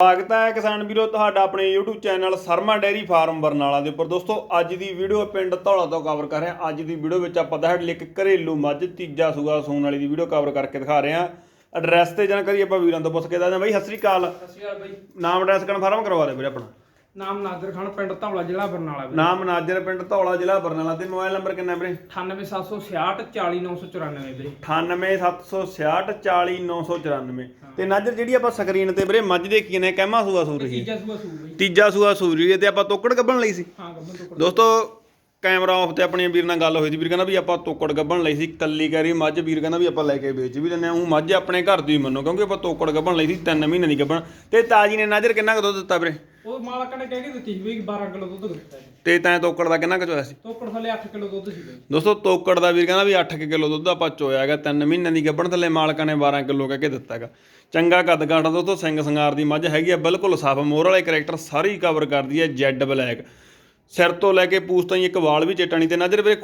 ਸਵਾਗਤ ਹੈ ਕਿਸਾਨ ਵੀਰੋ ਤੁਹਾਡਾ ਆਪਣੇ YouTube channel Sharma dairy farm Barnala ਦੇ ਉੱਪਰ। ਦੋਸਤੋ ਅੱਜ ਦੀ ਵੀਡੀਓ ਪਿੰਡ ਧੌਲਾ ਤੋਂ ਕਵਰ ਕਰ ਰਹੇ। ਹਾਂ ਅੱਜ ਦੀ ਵੀਡੀਓ ਵਿੱਚ ਆਪਾਂ ਦਹਾੜ ਲਿਖ ਘਰੇਲੂ ਮੱਝ ਤੀਜਾ ਸੂਆ ਸੂਣ ਵਾਲੀ ਦੀ ਵੀਡੀਓ ਕਵਰ ਕਰਕੇ ਦਿਖਾ ਰਹੇ ਹਾਂ। ਐਡਰੈਸ ਤੇ ਜਾਣਕਾਰੀ ਆਪਾਂ ਵੀਰਾਂ ਤੋਂ ਪੁੱਛ ਕੇ ਦੱਸਦੇ ਹਾਂ। ਬਾਈ ਸਤਿ ਸ੍ਰੀ ਅਕਾਲ। ਸਤਿ ਸ਼੍ਰੀ ਅਕਾਲ ਬਾਈ। ਨਾਮ ਐਡਰੈਸ ਕਨਫਰਮ ਕਰਵਾ ਦੇ ਵੀਰੇ ਆਪਣਾ। ਨਾਮ ਨਾਦਰ ਖਾਨ ਪਿੰਡ ਧੌਲਾ ਜ਼ਿਲ੍ਹਾ ਬਰਨਾਲਾ ਵੀਰੇ। ਨਾਮ ਨਾਜਰ ਪਿੰਡ ਧੌਲਾ ਜ਼ਿਲ੍ਹਾ ਬਰਨਾਲਾ ਤੇ ਮੋਬਾਈਲ ਨੰਬਰ ਕਿੰਨਾ ਵੀਰੇ? 98766 40994 ਵੀਰੇ। 98766 40994 ਤੇ ਨਾਜਰ ਜਿਹੜੀ ਆਪਾਂ ਸਕਰੀਨ ਤੇ ਵੀਰੇ ਮੱਝ ਦੇ ਕੀ ਨੇ ਕਹਿਮਾ ਸੂਆ ਸੂ ਰਹੀ ਤੀਜਾ ਸੂਆ ਸੂ ਬਾਈ ਤੀਜਾ ਸੂਆ ਸੂ ਰਹੀ ਹੈ ਤੇ ਆਪਾਂ ਤੋਕੜ ਗੱਬਣ ਲਈ ਸੀ। ਹਾਂ ਗੱਬਨ ਤੋਂ ਦੋਸਤੋ ਕੈਮਰਾ ਆਫ ਤੇ ਆਪਣੀ ਵੀਰ ਨਾਲ ਗੱਲ ਹੋਈ ਸੀ। ਵੀਰ ਕਹਿੰਦਾ ਵੀ ਆਪਾਂ ਤੋਕੜ ਗੱਬਣ ਲਈ ਸੀ ਕੱਲੀ ਕਰੀ ਮੱਝ ਵੀਰ ਕਹਿੰਦਾ ਵੀ ਆਪਾਂ ਲੈ ਕੇ ਵੇਚ ਵੀ ਆ ਉਹ ਮੱਝ ਆਪਣੇ ਘਰ ਦੀ ਮੰਨੋ ਕਿਉਂਕਿ ਆਪਾਂ ਤੋਕੜ ਗੱਬਣ ਲਈ ਸੀ 3 ਮਹੀਨੇ ਦੀ ਗੱਬਣ। ਤੇ ਤਾਜੀ ਨੇ ਨਾਜ਼ਰ ਕਿੰਨਾ ਕੁ ਦੁੱਧ ਦਿੱਤਾ ਵੀਰੇ? ਉਹ ਮਾਲਕ ਨੇ ਕਹਿ ਕੇ ਦਿੱਤੀ ਸੀ ਵੀ 12 ਕਿਲੋ ਦੁੱਧ ਦਿੱਤਾ ਜੀ। ਤੇ ਤੈਂ ਤੋਕੜ ਦਾ ਕਿੰਨਾ ਕੁ ਚੋਇਆ ਸੀ? ਤੋਕੜ ਥੱਲੇ 8 ਕਿਲੋ ਦੁੱਧ ਸੀ ਦੋਸਤੋ ਤੋਕੜ ਦਾ ਵੀਰ ਕਹਿੰਦਾ ਵੀ 8 ਕਿਲੋ ਦੁੱਧ ਆਪਾਂ ਚੋਇਆ ਹੈਗਾ 3 ਮਹੀਨੇ ਦੀ ਗੱਬਣ ਥੱਲੇ ਮਾਲਕਾਂ ਨੇ 12 ਕਿਲੋ ਕਹਿ ਕੇ ਦਿੱਤਾ ਹੈਗਾ ਚੰਗਾ ਕੱਦ ਕਾਠਾ ਦੋਸਤੋ ਸਿੰਘ ਸੰਗਾਰ ਦੀ ਮੱਝ ਹੈਗੀ ਆ ਬਿਲਕੁਲ ਸਾਫ਼। ਮੋਰ ਵਾਲੇ ਕਰੈਕਟਰ ਸਾਰੀ ਕਵਰ ਕਰਦੀ ਹੈ ਜੈਡ ਬਲੈਕ ਸਿਰ ਤੋਂ ਲੈ ਕੇ ਪੂਛ ਤਾਈਂ ਇੱਕ ਵਾਲ ਵੀ ਚਿੱਟਣੀ ਤੇ ਨਜ਼ਰ ਵੀਰੇ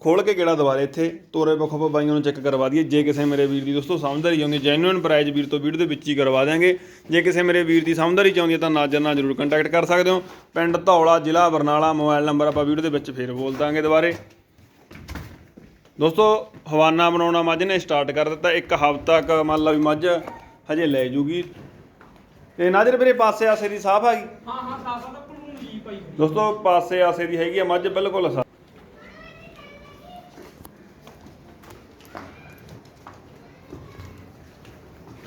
ਖੋਲ ਕੇ ਕਿਹੜਾ ਦਵਾ ਦੇ ਇੱਥੇ ਤੋਰੇ ਪੱਖੋਂ ਬਾਈਆਂ ਨੂੰ ਚੈੱਕ ਕਰਵਾ ਦਈਏ। ਜੇ ਕਿਸੇ ਮੇਰੇ ਵੀਰ ਦੀ ਦੋਸਤੋ ਸਮਝਦਾਰੀ ਆਉਂਦੀ ਜੈਨੂਇਨ ਪ੍ਰਾਈਜ਼ ਵੀਰ ਤੋਂ ਵੀਡੀਓ ਦੇ ਵਿੱਚ ਹੀ ਕਰਵਾ ਦਿਆਂਗੇ। ਜੇ ਕਿਸੇ ਮੇਰੇ ਵੀਰ ਦੀ ਸਮਝਦਾਰੀ ਚਾਹੁੰਦੀ ਹੈ ਤਾਂ ਨਾਜਰ ਨਾਲ ਜਰੂਰ ਕੰਟੈਕਟ ਕਰ ਸਕਦੇ ਹੋ। ਪਿੰਡ ਧੌਲਾ ਜ਼ਿਲ੍ਹਾ ਬਰਨਾਲਾ ਮੋਬਾਈਲ ਨੰਬਰ ਆਪਾਂ ਵੀਡੀਓ ਦੇ ਵਿੱਚ ਫੇਰ ਬੋਲ ਦਾਂਗੇ ਦੁਬਾਰੇ। ਦੋਸਤੋ ਹਵਾਨਾ ਬਣਾਉਣਾ ਮੱਝ ਨੇ ਸਟਾਰਟ ਕਰ ਦਿੱਤਾ। ਇੱਕ ਹਫ਼ਤਾ ਕ ਮੰਨ ਲਾ ਵੀ ਮੱਝ ਹਜੇ ਲੈ ਜੂਗੀ। ਤੇ ਨਾਜ਼ਰ ਵੀਰੇ ਪਾਸੇ ਆਸੇ ਦੀ ਸਾਫ਼ ਆ ਗਈ? ਹਾਂ ਹਾਂ ਸਾਸਾ ਤਾਂ ਪੜੂ ਜੀ ਪਾਈ। ਦੋਸਤੋ ਪਾਸੇ ਆਸੇ ਦੀ ਹੈਗੀ ਆ ਮੱਝ ਬਿਲਕੁਲ ਸਾਫ਼।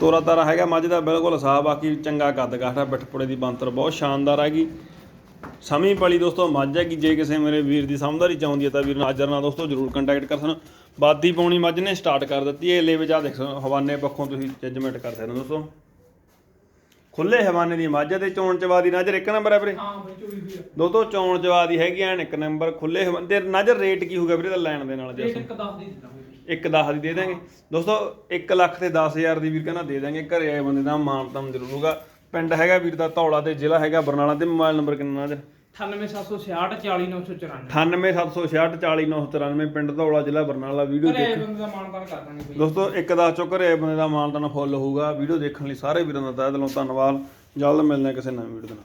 ਤੋਰਾ ਤਾਰਾ ਹੈਗਾ ਮੱਝ ਦਾ, ਬਿਲਕੁਲ ਸਾਫ਼ ਬਾਕੀ ਚੰਗਾ ਕੱਦ ਕਾਠਾ ਬਿਠਪੁੜੇ ਦੀ ਬੰਤਰ ਬਹੁਤ ਸ਼ਾਨਦਾਰ ਹੈਗੀ। ਸਮੀ ਪਲੀ ਦੋਸਤੋ, ਮੱਝ ਹੈਗੀ, ਜੇ ਕਿਸੇ ਮੇਰੇ ਵੀਰ ਦੀ ਸਮਝਦਾਰੀ ਚਾਹੁੰਦੀ ਹੈ ਤਾਂ ਵੀਰ ਨਾਜਰ ਨਾਲ ਦੋਸਤੋ, ਜਰੂਰ ਕੰਟੈਕਟ ਕਰ ਸਕਣ। ਬਾਦੀ ਪਾਉਣੀ ਮੱਝ ਨੇ ਸਟਾਰਟ ਕਰ ਦਿੱਤੀ ਹੈ ਲੈ ਵਿੱਚ ਆ ਦੇਖ ਸਕਦੇ ਹਵਾਨੇ ਪੱਖੋਂ ਤੁਸੀਂ ਜੱਜਮੈਂਟ ਕਰ ਸਕਦੇ ਹੋ ਦੋਸਤੋ। ਖੁੱਲੇ ਹਵਾਨੇ ਦੀ ਮੱਝ ਤੇ ਚੋਣ ਚਵਾ ਦੀ ਨਜ਼ਰ ਇੱਕ ਨੰਬਰ ਹੈ ਵੀਰੇ। ਹਾਂ ਬਾਈ ਚੋਈ ਵੀ ਆ। ਦੋਸਤੋ ਚੋਣ ਜਵਾ ਦੀ ਹੈਗੀ ਐਨ ਇੱਕ ਨੰਬਰ ਖੁੱਲੇ ਹਵਾਨੇ ਤੇ ਨਜ਼ਰ ਰੇਟ ਕੀ ਹੋਊਗਾ ਵੀਰੇ ਦਾ ਲੈਣ ਦੇ ਨਾਲ ਜੇ ਰੇਟ ਇੱਕ 10 ਦੀ ਦਿੱਤਾ ਇੱਕ 10 ਦੀ ਦੇ ਦਾਂਗੇ ਦੋਸਤੋ 1 ਲੱਖ ਤੇ 10000 ਦੀ ਵੀਰ ਕਹਿੰਦਾ ਦੇ ਦਾਂਗੇ ਘਰੇ ਆਏ ਬੰਦੇ ਦਾ ਮਾਨ ਤਾਮ ਜ਼ਰੂਰ ਹੋਊਗਾ। ਪਿੰਡ ਹੈਗਾ ਵੀਰ ਦਾ ਧੌਲਾ ਤੇ ਜ਼ਿਲ੍ਹਾ ਹੈਗਾ ਬਰਨਾਲਾ ਤੇ ਮੋਬਾਈਲ ਨੰਬਰ ਕਿੰਨਾ ਨਜ਼ਰ? 98766 40994 98766 40994 ਪਿੰਡ ਧੌਲਾ ਜ਼ਿਲ੍ਹਾ ਬਰਨਾਲਾ ਵੀਡੀਓ ਘਰੇ ਬੰਦੇ ਦਾ ਮਾਨਦਾਨ ਕਰ ਦਾਂਗੇ ਬਾਈ। ਦੋਸਤੋ ਇੱਕ ਦਸ ਚੋਂ ਘਰੇ ਆਏ ਬੰਦੇ ਦਾ ਮਾਨ ਤਾਨ ਫੁੱਲ ਹੋਊਗਾ। ਵੀਡੀਓ ਦੇਖਣ ਲਈ ਸਾਰੇ ਵੀਰਾਂ ਦਾ ਤਹਿ ਦਿਲੋਂ ਧੰਨਵਾਦ। ਜਲਦ ਮਿਲਦੇ ਹਾਂ ਕਿਸੇ ਨਵੀਂ ਵੀਡੀਓ ਦੇ ਨਾਲ।